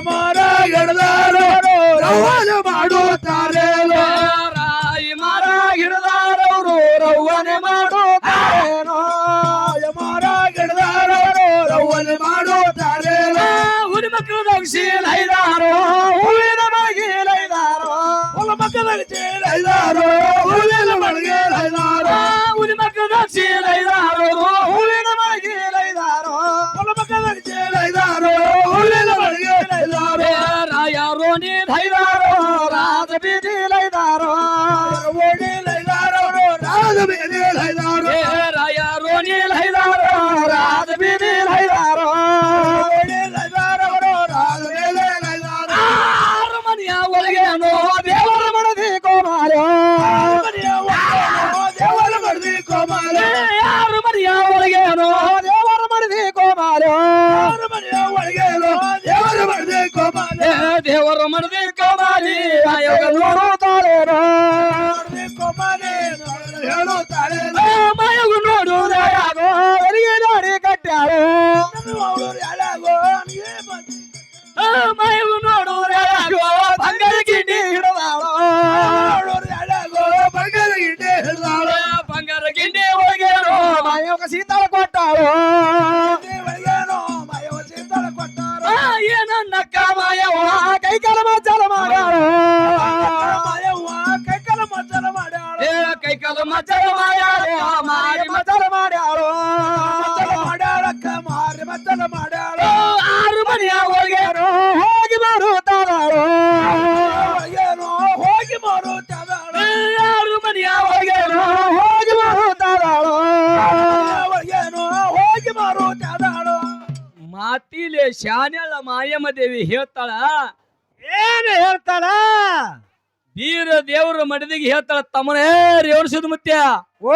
மாறாகடதா Oh, my ಇಲ್ಲಿ ಶಾನೆಲ್ಲ ಮಾಯಮ್ಮ ದೇವಿ ಹೇಳ್ತಾಳ. ಏನು ಹೇಳ್ತಾಳ? ಬೀರ ದೇವ್ರ ಮಡದಿಗೆ ಹೇಳ್ತಾಳ ತಮ್ಮನೇ ರೇವಣ ಸುದ್ಮುತ್ಯ ಓ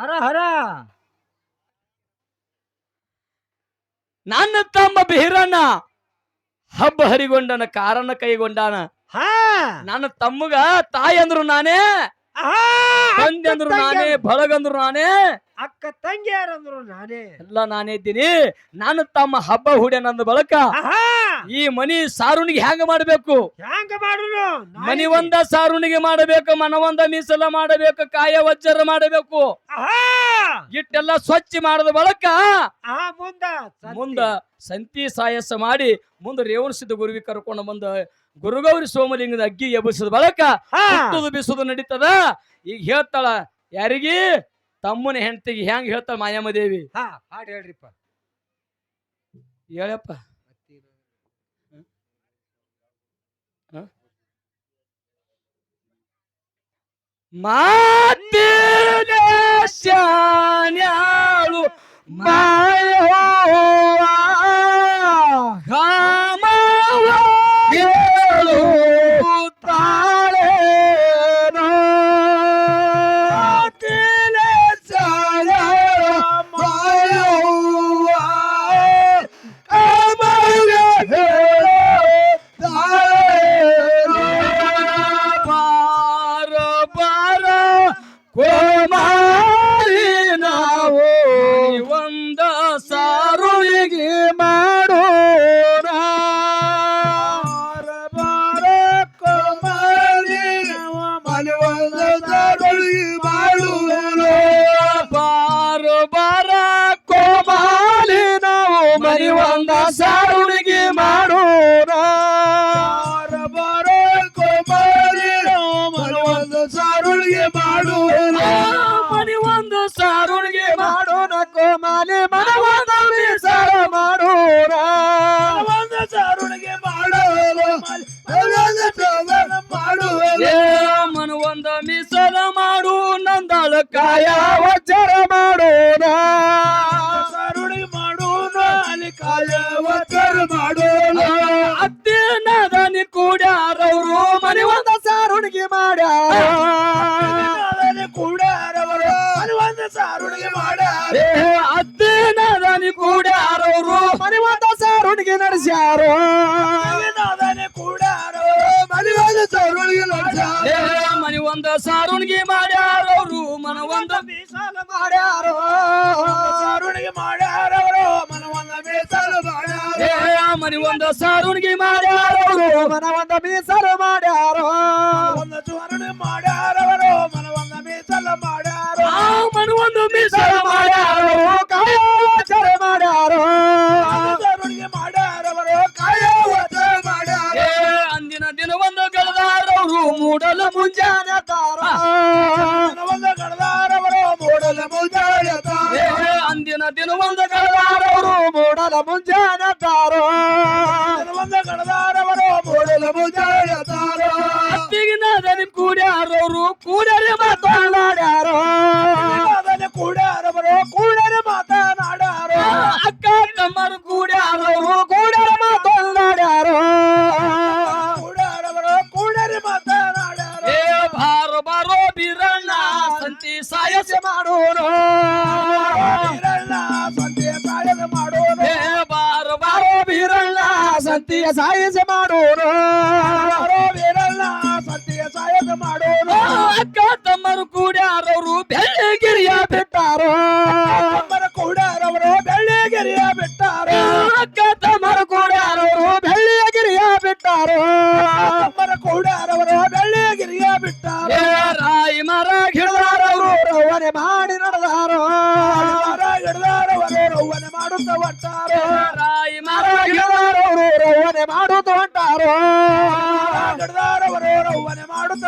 ಹರ ಹರ. ನನ್ನ ತಮ್ಮ ಬೀರಣ್ಣ ಹಬ್ಬ ಹರಿಗೊಂಡನ ಕಾರಣ ಕೈಗೊಂಡಾನ. ಹಾ. ನನ್ನ ತಮ್ಮಗ ತಾಯಿ ಅಂದ್ರು ನಾನೇ. ತಂದೆ ಅಂದ್ರು ನಾನೇ ಬಳಗಂದ್ರು ನಾನೇ. ಅಕ್ಕ ತಂಗಿಯಾರಂದ್ರು ನಾನೇ. ಎಲ್ಲ ನಾನೇ ಇದ್ದೀನಿ. ನಾನು ತಮ್ಮ ಹಬ್ಬ ಹುಡ್ಯನಂದ ಬಳಕ. ಈ ಮನಿ ಸಾರುನಿಗೆ ಹ್ಯಾಂಗ ಮಾಡಬೇಕು? ಹ್ಯಾಂಗ ಮಾಡುನು? ಮನಿ ಒಂದ ಸಾರುನಿಗೆ ಮಾಡಬೇಕು ಮನವೊಂದ ಮೀಸಲ ಮಾಡಬೇಕು ಕಾಯ ವಜ್ರ ಮಾಡಬೇಕು. ಇಟ್ಟೆಲ್ಲ ಸ್ವಚ್ಛ ಮಾಡದ ಬಳಕ. ಮುಂದ ಸಂತಿ. ಸಾಯಸ ಮಾಡಿ ಮುಂದೆ ರೇವಣ ಸಿದ್ಧ ಗುರುವಿ ಕರ್ಕೊಂಡು ಬಂದ ಗುರುಗೌರಿ ಸೋಮಲಿಂಗದ ಅಗ್ಗಿ ಎಬ್ಬಿಸಿದ ಬಳಕ ಹುಟ್ಟುದು ಬಿಸುದು ನಡೀತದ? ಈಗ ಹೇಳ್ತಾಳ ಯಾರಿಗಿ? ತಮ್ಮನ ಹೆಂಡತಿಗೆ ಹೆಂಗ್ ಹೇಳ್ತಾಳ ಮಾಯಾಮದೇವಿ ಹಾ ಹಾಡು ಹೇಳ್ರಿಪ್ಪ. ಹೇಳಪ್ಪ. ಮಾತೇ ಮನಿ ಒಂದು ಸಾರುಣಿಗೆ ಮಾಡ್ಯಾರವರು ಮನ ಒಂದ ಮೀಸಲು ಮಾಡ್ಯಾರೋ ರಾಯಿ ಮರ ಹಿಡಿದಾರವರು ರವನೆ ಮಾಡಿ ನಡೆದಾರೋ. ಮರ ಹಿಡ್ದಾರವರು ರವ್ವನೆ ಮಾಡುತ್ತ ಒಟ್ಟಾರೋ ರಾಯಿ ಮರ ಗಿಡದಾರವರು ರವನೆ ಮಾಡುತ್ತ ಹೊಂಟಾರೋ. ಹಿಡ್ದಾರವರು ರವ್ವನೆ ಮಾಡುತ್ತ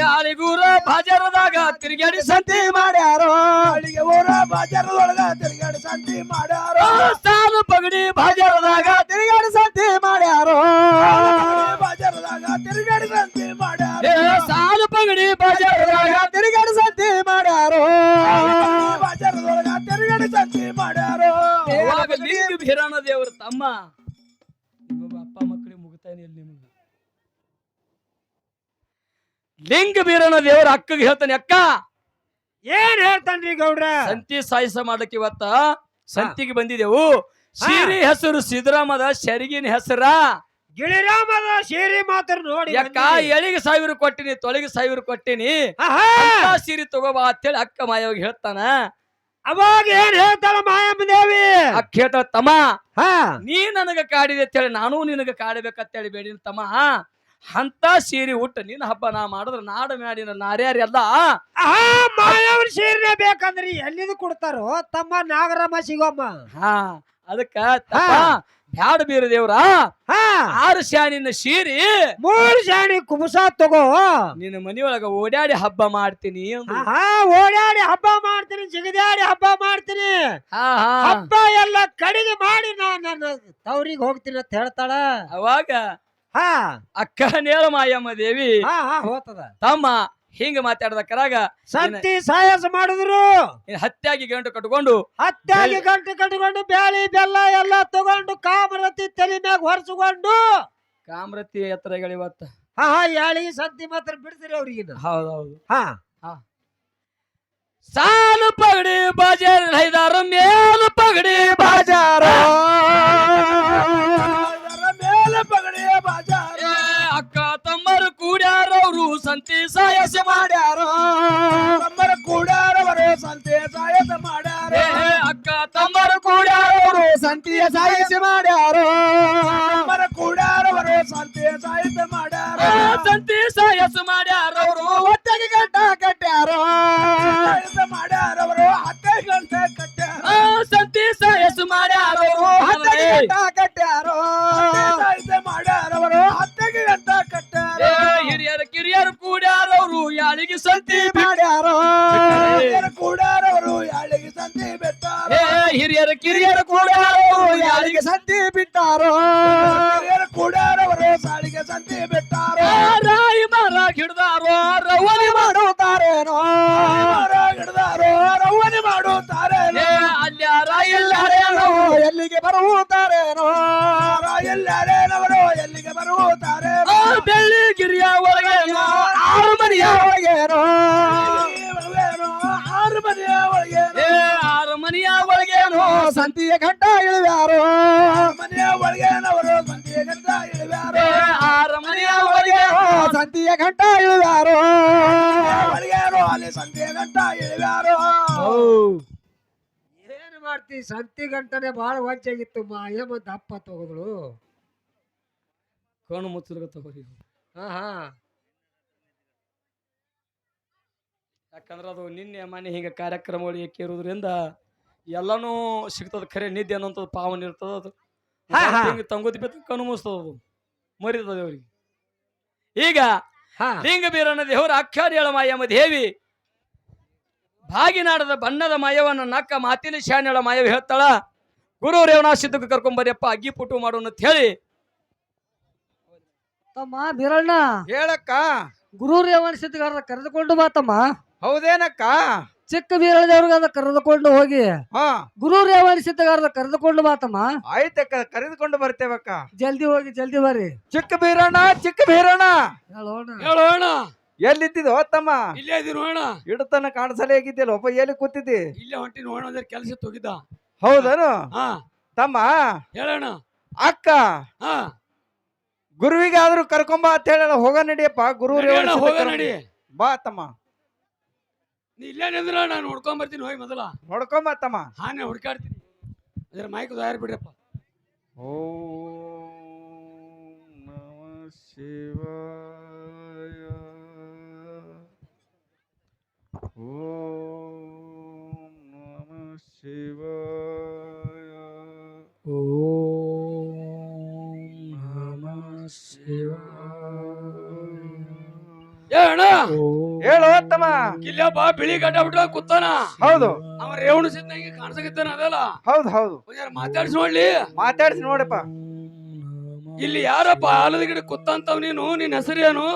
ಯಾರಿಗೂರ ಬಾಜಾರದಾಗ ತಿರುಗಾಡಿ ಸಂತಿ ಮಾಡ್ಯಾರೋ? ಅಳಿಗೆ ಊರ ಬಾಜಾರದೊಳಗ ತಿರುಗಾಡಿ ಸಂತಿ ಮಾಡ್ಯಾರೋ ಸಾಲು ಪಗಡಿ ಬಾಜಾರದಾಗ ತಿರುಗಾಡಿ ಸಂತಿ ಮಾಡ್ಯಾರೋ? ಬಾಜಾರದಾಗ ತಿರುಗಾಡಿ ಸಂತಿ ಮಾಡ್ಯಾರೋ? ಏ ಸಾಲು ಪಗಡಿ ಬಾಜಾರದಾಗ ತಿರುಗಾಡಿ ಸಂತಿ ಮಾಡ್ಯಾರೋ ಬಾಜಾರದೊಳಗ ತಿರುಗಾಡಿ ಸಂತಿ ಮಾಡ್ಯಾರೋ ಲಿಂಗ ಭೀರಣ ದೇವರ ತಮ್ಮ. ಲಿಂಗ ಬೀರನ ದೇವರ ಅಕ್ಕಗೆ ಹೇಳ್ತಾನೆ ಅಕ್ಕ ಏನ್ ಹೇಳ್ತಾನ್ರಿ ಗೌಡ್ರ? ಸಂತಿ ಸಾಯಿಸ ಮಾಡಕ್ಕೆ ಇವತ್ತ ಸಂತಿಗೆ ಬಂದಿದೆವು ಸಿರಿ ಹೆಸರು ಸಿದ್ದರಾಮದ ಶರಿಗಿನ ಹೆಸರ. ಗಿಳಿರಾಮದ ಸೀರಿ ಮಾತ್ರ ನೋಡಿ ಅಕ್ಕ ಎಳಿಗೆ ಸಾವಿರ ಕೊಟ್ಟಿನಿ ತೊಳೆಗೆ ಸಾವಿರ ಕೊಟ್ಟಿನಿ. ಆಹಾ! ಅಂತ ಸೀರೆ ತಗೋಬಾ ಅಂತೇಳಿ ಅಕ್ಕ ಮಾಯವಾಗಿ ಹೇಳ್ತಾನ. ಅವಾಗ ಏನ್ ಹೇಳ್ತಾಳ ಮಾಯಮ್ಮ ದೇವಿ ಅಕ್ಕ ಹೇಳ್ತಾಳ ತಮ್ಮ ಹಾ. ನೀ ನನಗ ಕಾಡಿದೆ ಅಂತೇಳಿ ನಾನು ನಿನಗ ಕಾಡಬೇಕಂತೇಳಿ ಬೇಡಿನ ತಮ್ಮ. ಅಂತ ಸೀರಿ ಉಟ್ಟ ನಿನ್ನ ಹಬ್ಬ ನಾ ಮಾಡಿದ್ರ ನಾಡ ಮಾಡಿನ ನಾರ್ಯಾರೆಲ್ಲ ಮಾಯಾವ್ರ ಸೀರೆ ಬೇಕಂದ್ರಿ. ಎಲ್ಲಿದು ಕೊಡ್ತಾರೋ? ತಮ್ಮ ನಾಗರಮ್ಮ ಸಿಗೋಮ್ಮ ಹಾ ಅದಕ್ಕ ಬ್ಯಾಡ ಬೀರ ದೇವ್ರ. ಹಾ. ಆರು ಶಾನಿನ ಸೀರಿ. ಮೂರು ಶಾಣಿ ಕುಬುಸ ತಗೋ. ನಿನ್ನ ಮನೆಯೊಳಗ ಓಡಾಡಿ ಹಬ್ಬ ಮಾಡ್ತೀನಿ ಓಡಾಡಿ ಹಬ್ಬ ಮಾಡ್ತೀನಿ ಜಿಗದಾಡಿ ಹಬ್ಬ ಮಾಡ್ತೀನಿ. ಹಬ್ಬ ಎಲ್ಲ ಕಡಿಗೆ ಮಾಡಿ ನಾನು ನನ್ನ ತವ್ರಿಗೆ ಹೋಗ್ತೀನಿ ಅಂತ ಹೇಳ್ತಾಳ. ಅವಾಗ ಹಾ. ಅಕ್ಕ ಮಾಯಮ್ಮ ದೇವಿ ಹಾ ಹಾ ಹೋಗ್ತದ ತಮ್ಮ ಹಿಂಗ ಮಾತಾಡದ ಕರಾಗ ಸಂತಿ ಸಾಯಸ ಮಾಡಿದ್ರು. ಹತ್ಯಾಗಿ ಗಂಟು ಕಟ್ಕೊಂಡು ಹತ್ಯಾಗಿ ಗಂಟು ಕಟ್ಕೊಂಡು ಬ್ಯಾಳಿ ಬೆಲ್ಲ ಎಲ್ಲ ತಗೊಂಡು ಕಾಮರತಿ ತಲೆ ಮ್ಯಾಗ ಹೊರಸ್ಕೊಂಡು. ಕಾಮರತಿ ಎತ್ತರಗಳು ಇವತ್ತ ಹಾ ಹಾ ಯಾಳಿ ಸಂತಿ ಮಾತ್ರ ಬಿಡ್ತೀರಿ ಅವ್ರಿಗೆ ಹೌದೌದು. ಹಾ. ಸಾಲು ಪಗಡಿ ಬಾಜಾರ ಹೈದಾರು ಮೇಲು ಪಗಡಿ ಬಾಜಾರ. ಕೂಡ್ಯಾರವ್ರು ಸಂತಿ ಸಾಯಸ ಮಾಡ್ಯಾರ ತಮ್ಮರ ಕೂಡಾರವರು ಸಂತೆ ಸಾಯದ ಮಾಡ್ಯಾರ ಏ, ಅಕ್ಕ ತಮ್ಮರು ಕೂಡ್ಯಾರವ್ರು ಸಂತಿಯ ಸಾಯಿಸಿ ಮಾಡ್ಯಾರೋ ತಮ್ಮರ ಕೂಡಾರವರು ಸಂತೆ ಸಾಯದ ಮಾಡ್ಯಾರ ಏ, ಸಂತಿ ಸಾಯಸ ಮಾಡ್ಯಾರವ್ರು ಒಟ್ಟಿಗೆ ಗಂಟ ಕಟ್ಟ್ಯಾರೋ ಸಾಯದ ಮಾಡ್ಯಾರವರು ಹತ್ತೆ ಗಂಟೆ ಕಟ್ಟ್ಯಾರ ಆ, ಸಂತಿ ಸಾಯಸ ಮಾಡ್ಯಾರವ್ರು ಹತ್ತಿಗೆ ಗಂಟ ಸಂತಿ ಮಾಡ್ಯಾರೋ? ಹಿರಿಯರ ಕೂಡಾರವರು ಯಾಳಿಗೆ ಸಂತೆ ಬಿಟ್ಟಾರೋ? ಹಿರಿಯರ ಕಿರಿಯರು ಕೂಡ್ಯಾರವ್ರು ಯಾಳಿಗೆ ಯಾರಿಗೆ ಸಂತಿ ಬಿಟ್ಟಾರೋ? ಕೂಡ ಕೂಡಾರವರು ಸಾಲಿಗೆ ಸಂತೆ ಬೆಟ್ಟಾರ? ರಾಯಿ ಮರ ಹಿಡ್ದಾರೋ ರವನಿ ಮಾಡುತ್ತಾರೇನೋ ಹಿಡ್ದಾರೋ ರವ್ವನೆ ಮಾಡುತ್ತಾರೆ ಏ, ಅಲ್ಯಾರ ಇಲ್ಲಾರೇನೋ ಎಲ್ಲಿಗೆ ಬರುತ್ತಾರೇನೋ? ಎಲ್ಲಾರೇನವರು ಎಲ್ಲಿಗೆ ಬರುತ್ತಾರೆ ಆ ಗಂಟ ಒಳಗೇನು ಅಲ್ಲಿ ಸಂತೆ ಗಂಟ ಇಳಿದಾರೋ ಏನ್ ಮಾಡ್ತಿ? ಸಂತಿ ಗಂಟನೆ ಬಹಳ ವಂಚಾಗಿತ್ತು ಮಾ ಏಮ ದಪ್ಪ ತಗೋದಳು ಕಣ್ಣು ಮುಚ್ಚಲ್ಗ ತಗೋರಿ. ಹಾ ಹಾ. ಯಾಕಂದ್ರೆ ಅದು ನಿನ್ನೆ ಮನೆ ಹಿಂಗೆ ಕಾರ್ಯಕ್ರಮಗಳು ಏಕಿರೋದ್ರಿಂದ ಎಲ್ಲಾನು ಸಿಗ್ತದ ಖರೆ ನಿದ್ದೆ ಅನ್ನೋಂಥದ್ದು ಪಾವನ ಇರ್ತದ ಅದು. ಹಾ, ಹಾ. ಹಿಂಗೆ ತಂಗೋದಿ ಬಿತ್ತು ಕಣ್ಣು ಮುಸ್ತದ ಅದು. ಮರಿತದ ಅವ್ರಿಗೆ. ಈಗ ಹಾ. ಲಿಂಗ ಬೀರನ ದೇವರ ಅಕ್ಷಾರಿಯಳ ಮಾಯಮ್ಮ ದೇವಿ. ಭಾಗಿನಾಡದ ಬಣ್ಣದ ಮಾಯವನ್ನ ನಕ್ಕ ಮಾತಿಲಿ ಶಾನ್ಯಳ ಮಾಯವ ಹೇಳ್ತಾಳ. ಗುರು ರೇವಣ ಸಿದ್ಧಕ್ಕೆ ಕರ್ಕೊಂಬರಿಯಪ್ಪ ಅಗ್ಗಿ ಪುಟ್ಟು ಮಾಡೋಣ ಅಂತ ಹೇಳಿ. ತಮ್ಮ ಬಿರಣ್ಣ ಹೇಳಕ್ಕ. ಗುರು ರೇವಣ ಸಿದ್ಧಗಾರ ಕರೆದುಕೊಂಡು ಬಾ ತಮ್ಮ. ಹೌದೇನಕ್ಕ? ಚಿಕ್ಕ ಬೀರಳದವ್ರಿಗಾದ ಕರೆದುಕೊಂಡು ಹೋಗಿ ಹಾ. ಗುರು ರೇವಣಿ ಸಿದ್ಧಗಾರದ ಕರೆದುಕೊಂಡು ಮಾತಮ್ಮ ಆಯ್ತಕ್ಕ ಕರೆದುಕೊಂಡು ಬರ್ತೇವಕ್ಕ. ಜಲ್ದಿ ಹೋಗಿ ಜಲ್ದಿ ಬರ್ರಿ. ಚಿಕ್ಕ ಬೀರಣ್ಣ ಚಿಕ್ಕ ಬೀರಣ್ಣ ಹೇಳೋಣ. ಹೇಳೋಣ ಎಲ್ಲಿದ್ದಿದ್ದು ತಮ್ಮ ಇಲ್ಲೇ ಇದೀನಿ ಹೋಣ ಇಡತನ ಕಾಣಿಸಲೇ ಆಗಿದ್ದಿಲ್ಲ ಒಬ್ಬ ಎಲ್ಲಿ ಕೂತಿದ್ದಿ? ಇಲ್ಲೇ ಹೊಂಟಿ ಹೋಣ ಅಂದ್ರೆ ಕೆಲಸ ತೊಗಿದ ಹೌದನು? ಹಾ. ತಮ್ಮ? ಹೇಳೋಣ ಅಕ್ಕ? ಗುರುವಿಗೆ ಆದ್ರೂ ಕರ್ಕೊಂಬ ಅಂತ ಹೇಳಲ್ಲ ಹೋಗ ನಡಿಯಪ್ಪ ಗುರು ಹೋಗ ನಡಿ. ಬಾ ತಮ್ಮ. ನೀ ಇಲ್ಲೇ ನಿಂದ್ರ ನಾನು ಹುಡ್ಕೊಂಡ್ ಬರ್ತೀನಿ ಹೋಗಿ ಮೊದಲ ನೋಡ್ಕೊಂಬ ತಮ್ಮ ಹಾನೆ ಹುಡ್ಕಾಡ್ತೀನಿ ಅದ್ರ ಮೈಕ್ ತಯಾರು ಬಿಡ್ರಪ್ಪ ಓಂ ನಮಃ ಶಿವಾಯ ಓಂ ನಮಃ ಶಿವಾಯ ಹೇಳೋಣ ಹೇಳು ತಮ್ಮ ಇಲ್ಲಪ್ಪ ಬಿಳಿ ಗಡ್ಡ ಬಿಟ್ಟ ಕೂತಾನ. ಹೌದು. ಅವ ರೇವಣ ಸಿದ್ದಂಗೆ ಕಾಣಿಸಕತ್ತಾನ ಅದಲ್ಲ? ಹೌದು ಹೌದು. ಮಾತಾಡ್ಸಿ ನೋಡ್ಲಿ. ಮಾತಾಡ್ಸಿ ನೋಡಪ್ಪ. ಇಲ್ಲಿ ಯಾರಪ್ಪ ಆಲದ ಗಿಡ ಕೂತಂತವ್ ನೀನು? ನಿನ್ನ ಹೆಸರೇನು?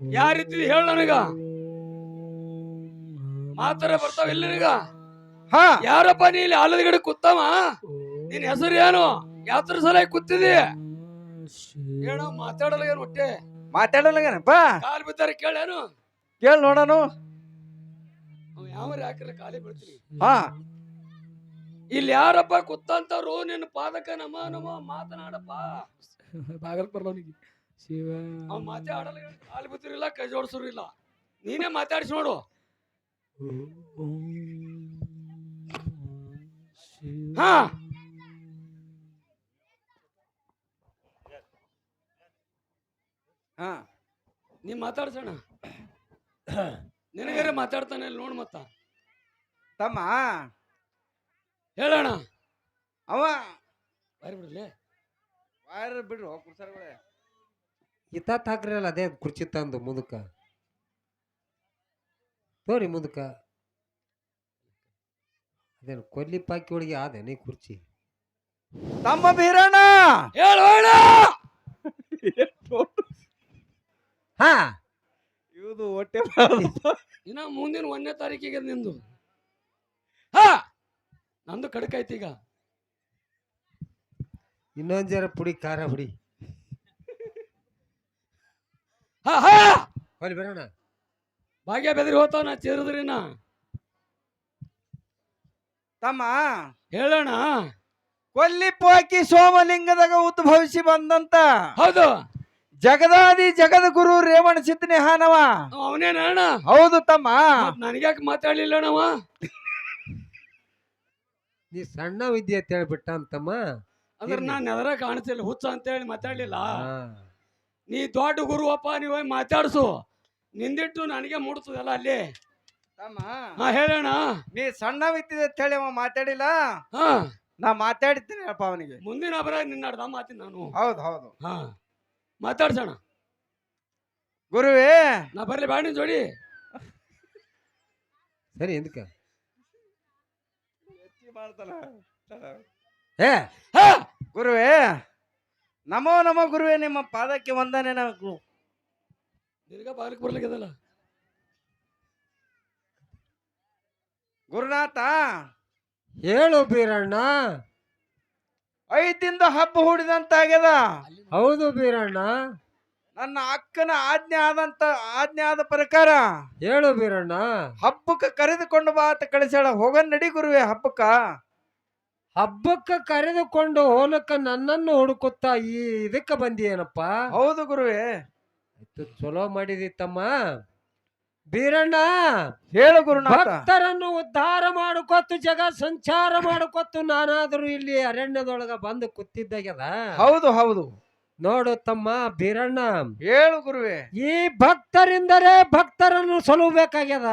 ಯಾರಿದ್ದಿ ಹೇಳ ನನಗ. ಮಾತಾರ ಬರ್ತಾವ ಇಲ್ಲಿ ನಿನಗ. ಹಾ. ಯಾರಪ್ಪ ನೀ ಇಲ್ಲಿ ಆಲದ ಗಿಡ ಕೂತವ? ನಿನ್ನ ಹೆಸರು ಏನು ಯಾತ್ರ ಸಲ ಕುತ್ತಿದಿ ಏನೋ ಮಾತಾಡಲ್ಲ ಏನು ಹೊಟ್ಟೆ ಮಾತಾಡಲ್ಲಗೇನಪ್ಪ ಕಾಲ್ ಬಿದ್ದಾರೆ ಕೇಳೇನು? ಕೇಳಿ ನೋಡೋಣ ಅವ ಯಾವ ಹಾಕಿರ ಖಾಲಿ ಬಿಡ್ತೀನಿ ಹಾ. ಇಲ್ಲಿ ಯಾರಪ್ಪ ಕುತ್ತಂತವ್ರು ನಿನ್ನ ಪಾದಕ ನಮ ನಮ ಮಾತನಾಡಪ್ಪ. ಬಾಗಲ್ ಬರ್ಲವನಿಗೆ ಶಿವ. ಅವ್ ಮಾತಾಡಲ್ಲ ಕಾಲು ಬಿತ್ತಿರಿಲ್ಲ ಕೈ ಜೋಡಿಸಿರಿಲ್ಲ. ನೀನೇ ಮಾತಾಡಿಸಿ ನೋಡು. ಹಾ. ಹಾ. ನೀ ಮಾತಾಡ್ಸೋಣ ನಿನಗಾರೆ ಮಾತಾಡ್ತಾನೆ ಅಲ್ಲಿ ನೋಡು ಮತ್ತ. ತಮ್ಮ? ಹೇಳೋಣ ಅವ. ಬಾರಿ ಬಿಡಲಿ ಬಾರಿ ಬಿಡ್ರು ಕುರ್ಸರ್ಗಳೇ ಇತ್ತಾತ್ ಹಾಕ್ರಲ್ಲ ಅದೇ ಕುರ್ಚಿ ತಂದು ಮುಂದಕ್ಕ. ತೋರಿ ಮುಂದಕ್ಕ. ಅದೇನು ಕೊಲ್ಲಿ ಪಾಕಿ ಒಳಗೆ ಆದೆ ನೀ ಕುರ್ಚಿ? ತಮ್ಮ ಬೀರಣ್ಣ! ಹೇಳೋಣ ಹಾ. ಇವುದು ಹೊಟ್ಟೆ ಇನ್ನ ಮುಂದಿನ ಒಂದನೇ ತಾರೀಕಿಗೆ ನಿಂದು. ಹಾ! ನಂದು ಕಡಕ ಐತಿ ಈಗ. ಇನ್ನೊಂದ್ ಜರ ಪುಡಿ ಖಾರ ಪುಡಿ. ಹಾ ಹಾ! ಹೊಲಿ ಬರೋಣ. ಭಾಗ್ಯ ಬೆದರಿ ಹೋತಾವ ನಾ ಚೇರಿದ್ರಿನ ತಮ್ಮ. ಹೇಳೋಣ. ಕೊಲ್ಲಿ ಪೋಕಿ ಸೋಮಲಿಂಗದಾಗ ಉದ್ಭವಿಸಿ ಬಂದಂತ. ಹೌದು. ಜಗದಾದಿ ಜಗದ ಗುರು ರೇವಣ ಸಿದ್ಧನೆ ಹಾನವ. ಅವನೇನ ಅಣ್ಣ ಹೌದು ತಮ್ಮ. ನನಗ್ಯಾಕೆ ಮಾತಾಡ್ಲಿಲ್ಲ ಅಣ್ಣವ ನೀ ಸಣ್ಣ ವಿದ್ಯೆ ಅಂತ ಹೇಳ್ಬಿಟ್ಟ ಅಂತಮ್ಮ ಅಂದ್ರೆ. ನಾನು ಎದರ ಕಾಣಿಸಿಲ್ಲ ಹುಚ್ಚ ಅಂತ ಹೇಳಿ ಮಾತಾಡ್ಲಿಲ್ಲ. ಹಾ. ನೀ ದೊಡ್ಡ ಗುರುವಪ್ಪ ನೀವು ಹೋಗಿ ಮಾತಾಡ್ಸು. ನಿಂದಿಟ್ಟು ನನಗೆ ಮೂಡ್ತದಲ್ಲ ಅಲ್ಲಿ. ತಮ್ಮ. ಹಾ ಹೇಳೋಣ ನೀ ಸಣ್ಣ ವಿದ್ಯೆ ಅಂತ ಹೇಳಿ ಅವ ಮಾತಾಡಿಲ್ಲ? ಹಾ. ನಾ ಮಾತಾಡಿದ್ದೀನಿ ಅಪ್ಪ ಅವನಿಗೆ. ಮುಂದಿನ ಬರ ನಿನ್ನಾಡ್ದ ಮಾತಿನ ನಾನು. ಹೌದು ಹೌದು. ಹಾ. ಮಾತಾಡ್ಸೋಣ. ಗುರುವೇ. ನಾ ಬರ್ಲಿ ಬಾಣಿ ಜೋಡಿ. ಸರಿ ಎಂದಕ್ಕ? ಏ. ಹಾ ಗುರುವೇ. ನಮೋ ನಮ ಗುರುವೇ ನಿಮ್ಮ ಪಾದಕ್ಕೆ ವಂದನೆ ನಾವು ನಿನಗ ಬಾಲಿಕ್ ಬರ್ಲಿಕ್ಕದಲ್ಲ ಗುರುನಾಥ. ಹೇಳು ಬೀರಣ್ಣ. ಐದಿಂದ ಹಬ್ಬ ಹೂಡಿದಂತಾಗ್ಯದ. ಹೌದು ಬೀರಣ್ಣ. ನನ್ನ ಅಕ್ಕನ ಆಜ್ಞೆ ಆದಂತ ಆಜ್ಞೆ ಆದ ಪ್ರಕಾರ ಹೇಳು ಬೀರಣ್ಣ. ಹಬ್ಬಕ್ಕೆ ಕರೆದುಕೊಂಡು ಬಾ ಅಂತ ಕಳಿಸ್ಯಾಳ. ಹೋಗ ನಡಿ ಗುರುವೆ ಹಬ್ಬಕ್ಕ. ಹಬ್ಬಕ್ಕ ಕರೆದುಕೊಂಡು ಹೋಲಕ್ಕ ನನ್ನನ್ನು ಹುಡುಕುತ್ತಾ ಈ ಇದಕ್ಕೆ ಬಂದಿಯೇನಪ್ಪ? ಹೌದು ಗುರುವೆ. ಆಯ್ತು ಚಲೋ ಮಾಡಿದಿ ತಮ್ಮ ಬೀರಣ್ಣ ಹೇಳು ಗುರುನಾಥ. ಭಕ್ತರನ್ನು ಉದ್ಧಾರ ಮಾಡಿಕೊತ್ತು ಜಗ ಸಂಚಾರ ಮಾಡಿಕೊತ್ತು. ನಾನಾದರೂ ಇಲ್ಲಿ ಅರಣ್ಯದೊಳಗ ಬಂದು ಕೂತಿದ್ದಾಗ್ಯದ? ಹೌದು ಹೌದು. ನೋಡು ತಮ್ಮ ಬೀರಣ್ಣ. ಹೇಳು ಗುರುವೆ. ಈ ಭಕ್ತರಿಂದಲೇ ಭಕ್ತರನ್ನು ಸಲುಬೇಕಾಗ್ಯದ.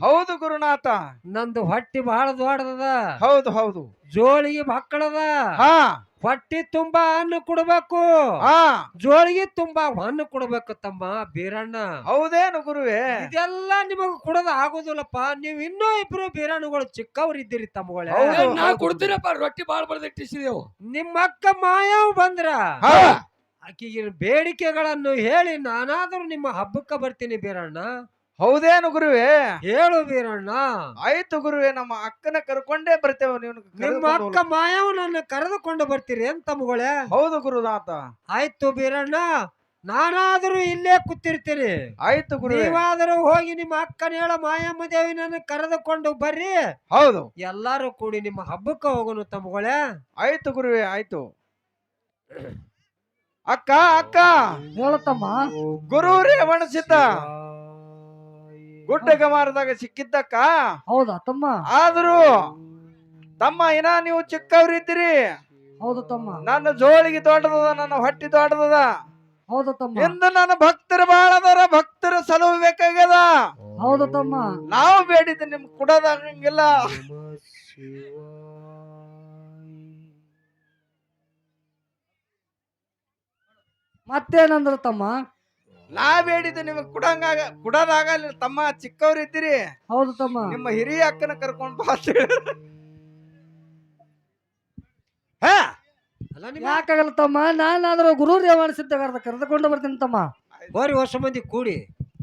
ಹೌದು ಗುರುನಾಥ. ನಂದು ಹೊಟ್ಟಿ ಬಹಳ ದೊಡ್ಡದ ಹೌದು ಹೌದು. ಜೋಳಿಗೆ ಮಕ್ಕಳದ. ಹಾ. ಹೊಟ್ಟಿ ತುಂಬಾ ಹಣ್ಣು ಕೊಡ್ಬೇಕು. ಹಾ. ಜೋಳಿಗೆ ತುಂಬಾ ಹಣ್ಣು ಕೊಡ್ಬೇಕು ತಮ್ಮ ಬೀರಣ್ಣ. ಹೌದೇನು ಗುರುವೆ. ಇದೆಲ್ಲ ನಿಮಗ ಕುಡದ ಆಗೋದಿಲ್ಲಪ್ಪ. ನೀವ್ ಇನ್ನೂ ಇಬ್ರು ಬೀರಣ್ಣಗಳು ಚಿಕ್ಕವ್ರು ಇದ್ದೀರಿ ತಮ್ಮಗಳೇ. ಹೌದು. ನಾ ಕೊಡ್ತೀನಪ್ಪ ರೊಟ್ಟಿ ಬಾಳ್ ಬರ್ದಿಟ್ಟಿಸಿದೆವು ನಿಮ್ಮ ಅಕ್ಕ ಮಾಯಾವ್ ಬಂದ್ರ. ಹಾ. ಆಕಿಗೆ ಬೇಡಿಕೆಗಳನ್ನು ಹೇಳಿ ನಾನಾದ್ರೂ ನಿಮ್ಮ ಹಬ್ಬಕ್ಕ ಬರ್ತೀನಿ ಬೀರಣ್ಣ. ಹೌದೇನು ಗುರುವೆ? ಹೇಳು ಬೀರಣ್ಣ. ಆಯ್ತು ಗುರುವೆ ನಮ್ಮ ಅಕ್ಕನ ಕರ್ಕೊಂಡೇ ಬರ್ತೇವೆ ನೀವು ನಿಮ್ಮ ಅಕ್ಕ ಮಾಯಾವ್ ನನ್ನ ಕರೆದುಕೊಂಡು ಬರ್ತೀರಿ ಏನ್ ತಮ್ಮಗಳೇ ಹೌದು ಗುರುನಾಥ ಆಯ್ತು ಬೀರಣ್ಣ ನಾನಾದ್ರೂ ಇಲ್ಲೇ ಕೂತಿರ್ತೀರಿ. ಆಯ್ತು ಗುರು ನೀವಾದರೂ ಹೋಗಿ ನಿಮ್ಮ ಅಕ್ಕನ ಹೇಳ ಮಾಯಮ್ಮ ದೇವಿನನ್ನು ಕರೆದುಕೊಂಡು ಬರ್ರಿ. ಹೌದು. ಎಲ್ಲಾರು ಕೂಡಿ ನಿಮ್ಮ ಹಬ್ಬಕ್ಕೆ ಹೋಗೋಣ ತಮ್ಮಗಳೇ ಆಯ್ತು ಗುರುವೆ ಆಯ್ತು. ಅಕ್ಕ ಅಕ್ಕ. ಹೇಳತ್ತಮ್ಮ. ಗುರು ರೇವಣ ಸಿದ್ಧ ಗುಡ್ಡ ಗಮಾರದಾಗ ಸಿಕ್ಕಿದ್ದಕ್ಕ. ಹೌದಾ ತಮ್ಮ ಆದ್ರೂ ತಮ್ಮ ಇನ್ನ ನೀವು ಚಿಕ್ಕವ್ರಿದ್ದೀರಿ. ಹೌದು ತಮ್ಮ ನನ್ನ ಜೋಳಿಗೆ ದೊಡ್ಡದದ ನನ್ನ ಹೊಟ್ಟಿ ದೊಡ್ಡದದ. ಹೌದು ತಮ್ಮ ಎಂದು ನನ್ನ ಭಕ್ತರು ಬಹಳ ಅದರ ಭಕ್ತರ ಸಲುವು ಬೇಕಾಗ್ಯದ. ಹೌದು ತಮ್ಮ ನಾವು ಬೇಡಿದ್ದು ನಿಮ್ ಕೊಡೋದಂಗಿಲ್ಲ. ಮತ್ತೇನಂದ್ರ ತಮ್ಮ? ನಾ ಬೇಡಿದ್ದು ನಿಮಗೆ ಕುಡಂಗಾಗ ಕುಡೋದಾಗಲ್ಲ ತಮ್ಮ ಚಿಕ್ಕವ್ರಿದ್ದೀರಿ. ಹೌದು ತಮ್ಮ. ನಿಮ್ಮ ಹಿರಿಯ ಅಕ್ಕನ ಕರ್ಕೊಂಡು ಬಾ ಅಂತ ಹೇಳಿ. ಅಲ್ಲ ನಿಮ್ಮ ಯಾಕಾಗಲ್ಲ ತಮ್ಮ? ನಾನಾದ್ರೂ ಗುರು ರೇವಣ ಸಿದ್ಧ ಕರೆದುಕೊಂಡು ಬರ್ತೀನಿ ತಮ್ಮ. ಹೋರಿ ವರ್ಷ ಮಂದಿ ಕೂಡಿ.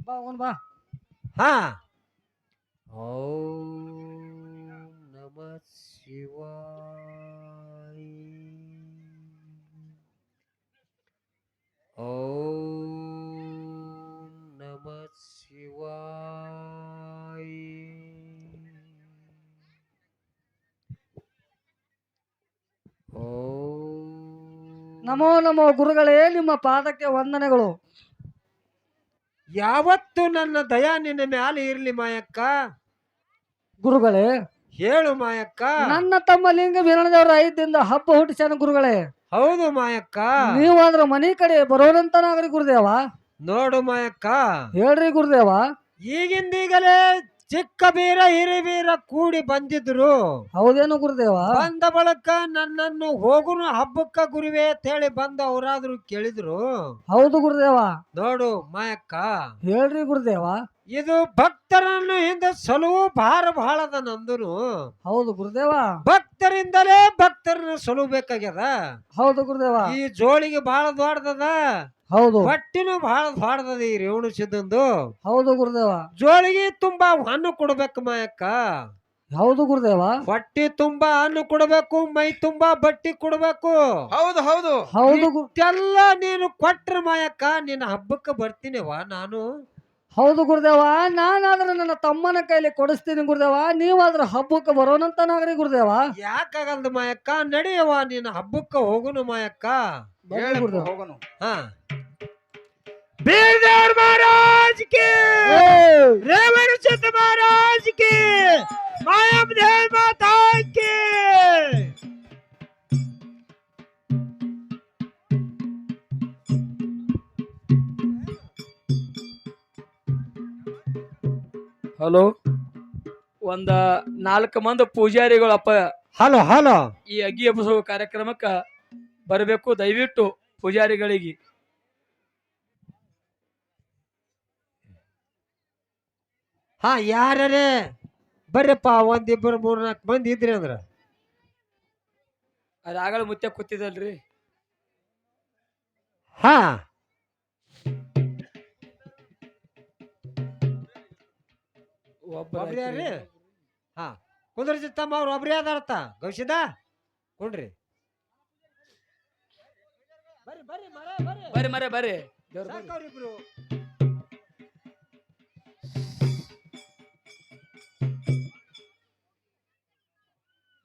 ಬಾ ಹೋಗೋಣ ಬಾ. ಹಾ. ಓ ನಮ ಶಿವಾಯ. ಓಂ ನಮ ಶಿವಾಯ ಓಂ ನಮೋ ನಮೋ ಗುರುಗಳೇ ನಿಮ್ಮ ಪಾದಕ್ಕೆ ವಂದನೆಗಳು. ಯಾವತ್ತು ನನ್ನ ದಯಾ ನಿನ್ನ ಮ್ಯಾಲೆ ಇರ್ಲಿ ಮಾಯಕ್ಕ. ಗುರುಗಳೇ ಹೇಳು ಮಾಯಕ್ಕ. ನನ್ನ ತಮ್ಮ ಲಿಂಗ ವೀರಣದೇವರ ಐದಿಂದ ಹಬ್ಬ ಹುಟ್ಟಿಸ್ಯಾನ ಗುರುಗಳೇ. ಹೌದು ಮಾಯಕ್ಕ. ನೀವು ಅದ್ರ ಮನೆ ಕಡೆ ಬರೋದಂತನಾಗ್ರಿ ಗುರುದೇವ? ನೋಡು ಮಾಯಕ್ಕ. ಹೇಳ್ರಿ ಗುರುದೇವ. ಈಗಿಂದೀಗಲೇ ಚಿಕ್ಕ ಬೀರ ಹಿರಿ ಬೀರ ಕೂಡಿ ಬಂದಿದ್ರು. ಹೌದೇನು ಗುರುದೇವ? ಬಂದ ಬಳಕ ನನ್ನನ್ನು ಹೋಗುನು ಹಬ್ಬಕ್ಕ ಗುರುವೆ ಅಂತ ಹೇಳಿ ಬಂದು ಅವರಾದ್ರು ಕೇಳಿದ್ರು. ಹೌದು ಗುರುದೇವ. ನೋಡು ಮಾಯಕ್ಕ. ಹೇಳ್ರಿ ಗುರುದೇವ. ಇದು ಭಕ್ತರನ್ನು ಹಿಂದೆ ಸಲುವು ಭಾರ ಬಹಳದ ನಂದುನು. ಹೌದು ಗುರುದೇವ. ಭಕ್ತರಿಂದಲೇ ಭಕ್ತರನ್ನು ಸಲುಬೇಕಾಗ್ಯದ. ಹೌದು ಗುರುದೇವ. ಈ ಜೋಳಿಗೆ ಬಹಳ ದೊಡ್ಡದ ಹೌದು. ಹೊಟ್ಟಿನೂ ಬಹಳ ದೊಡ್ಡದ ಈ ರೇವಣ ಸಿದ್ದಂದು ಹೌದು ಗುರುದೇವ. ಜೋಳಿಗೆ ತುಂಬಾ ಹಣ್ಣು ಕೊಡ್ಬೇಕು ಮಾಯಕ್ಕ. ಹೌದು ಗುರುದೇವ. ಬಟ್ಟಿ ತುಂಬಾ ಹಣ್ಣು ಕೊಡ್ಬೇಕು ಮೈ ತುಂಬಾ ಬಟ್ಟಿ ಕೊಡ್ಬೇಕು. ಹೌದು ಹೌದು. ಹೌದು ಎಲ್ಲ ಇಷ್ಟೆಲ್ಲ ನೀನು ಕೊಟ್ರ ಮಾಯಕ್ಕ ನಿನ್ನ ಹಬ್ಬಕ್ಕೆ ಬರ್ತೀನಿವ ನಾನು. ಹೌದು ಗುರುದೇವ ನಾನಾದ್ರೆ ನನ್ನ ತಮ್ಮನ ಕೈಲಿ ಕೊಡಿಸ್ತೀನಿ ಗುರುದೇವ ನೀವಾದ್ರ ಹಬ್ಬಕ್ಕೆ ಬರೋನಂತನಾಗ್ರಿ ಗುರುದೇವ. ಯಾಕಾಗಲ್ದು ಮಾಯಕ್ಕ? ನಡೆಯವ ನೀನು ಹಬ್ಬಕ್ಕೆ ಹೋಗುನು ಮಾಯಕ್ಕ. ಬರ್ರಿ ಗುರುದೇವ. ಹೋಗೋಣ ಹಾ. ಬೀರ್ದೇವ್ರ ಮಹಾರಾಜ್ ಕಿ! ರೇವಣ ಮಹಾರಾಜ್ ಕಿ! ಮಾತಾ ಕಿ! ಹಲೋ? ಒಂದ ನಾಲ್ಕು ಮಂದಿ ಪೂಜಾರಿಗಳಪ್ಪ ಹಲೋ ಹಲೋ. ಈ ಅಗ್ಗಿ ಎಬ್ಬಿಸುವ ಕಾರ್ಯಕ್ರಮಕ್ಕ ಬರಬೇಕು ದಯವಿಟ್ಟು ಪೂಜಾರಿಗಳಿಗೆ. ಹಾ ಯಾರೇ ಬರ್ರಪ್ಪ ಒಂದಿಬ್ಬರು ಮೂರ್ನಾಲ್ಕು ಮಂದಿ ಇದ್ರಿ ಅಂದ್ರ. ಅದು ಆಗಲ ಮುತ್ತೆ ಕೂತಿದಲ್ರಿ ಹಾ. ಒಬ್ಬ ಒಬ್ರೇ ಯಾರ್ರಿ? ಹಾ ಕುಂದ್ರಸಿ ತಮ್ಮ ಅವ್ರು ಒಬ್ರೇ ಅದಾರತ್ತ. ಗೌಶಿದ ಕುಂಡ್ರಿ. ಬರ್ರಿ ಬರ್ರಿ ಮರ ಬರ್ರಿ. ಬರ್ರಿ ಮರೆ ಬರ್ರಿ. ದೇವ್ರ್ ಬರ್ರಿ. ಸಾಕವ್ರಿಬ್ರು.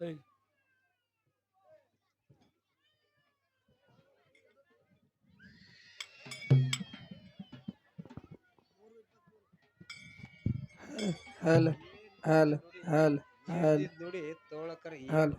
ಏಯ್. ಹಲ ಹಲ ಹಲ ಹಲ ನುಡಿ ತೋಳಕರ ಹಲ